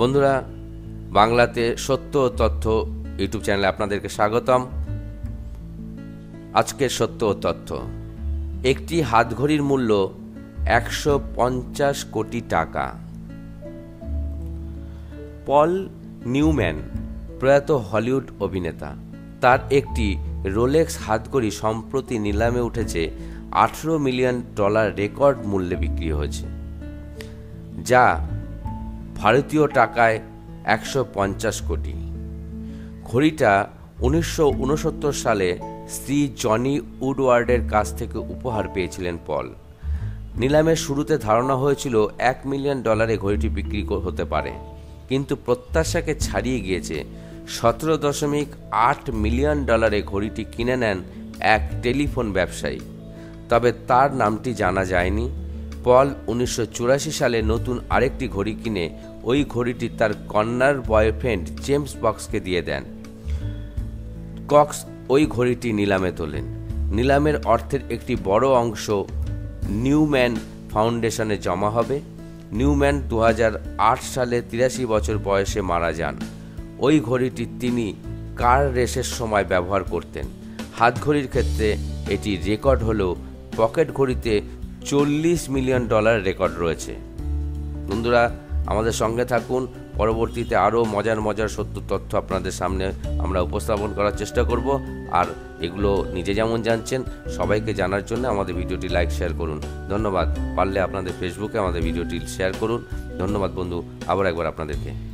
বন্ধুরা, বাংলাতে সত্য তথ্য ইউটিউব চ্যানেলে আপনাদেরকে স্বাগতম। আজকের সত্য তথ্য। একটি হাতঘড়ির মূল্য একশো পঞ্চাশ কোটি টাকা। পল নিউম্যান, প্রয়াত হলিউড অভিনেতা, তার একটি রোলেক্স হাতঘড়ি সম্প্রতি নিলামে উঠেছে আঠেরো মিলিয়ন ডলার রেকর্ড মূল্যে বিক্রি হয়েছে, যা ভারতীয় টাকায় একশো পঞ্চাশ কোটি। ঘড়িটা উনিশশো উনসত্তর সালে স্ত্রী জনি উডওয়ার্ডের কাছ থেকে উপহার পেয়েছিলেন পল। নিলামের শুরুতে ধারণা হয়েছিল এক মিলিয়ন ডলারে ঘড়িটি বিক্রি হতে পারে। কিন্তু প্রত্যাশাকে ছাড়িয়ে গিয়েছে সতেরো দশমিক আট মিলিয়ন ডলারে ঘড়িটি কিনে নেন এক টেলিফোন ব্যবসায়ী। তবে তার নামটি জানা যায়নি। পল উনিশশো চুরাশি সালে নতুন আরেকটি ঘড়ি কিনে ওই ঘড়িটি তার কন্যার বয়ফ্রেন্ড জেমস বক্সকে দিয়ে দেন। কক্স ওই ঘড়িটি নিলামে তোলেন। নিলামের অর্থের একটি বড় অংশ নিউম্যান ফাউন্ডেশনে জমা হবে। নিউম্যান দু হাজার আট সালে তিরাশি বছর বয়সে মারা যান। ওই ঘড়িটি তিনি কার রেসের সময় ব্যবহার করতেন? হাত ঘড়ির ক্ষেত্রে এটি রেকর্ড হলেও পকেট ঘড়িতে চল্লিশ মিলিয়ন ডলার রেকর্ড রয়েছে। বন্ধুরা, আমাদের সঙ্গে থাকুন। পরবর্তীতে আরও মজার মজার সত্য তথ্য আপনাদের সামনে আমরা উপস্থাপন করার চেষ্টা করব। আর এগুলো নিজে যেমন জানছেন, সবাইকে জানার জন্য আমাদের ভিডিওটি লাইক, শেয়ার করুন। ধন্যবাদ। পারলে আপনাদের ফেসবুকে আমাদের ভিডিওটি শেয়ার করুন। ধন্যবাদ বন্ধু। আবার একবার আপনাদেরকে।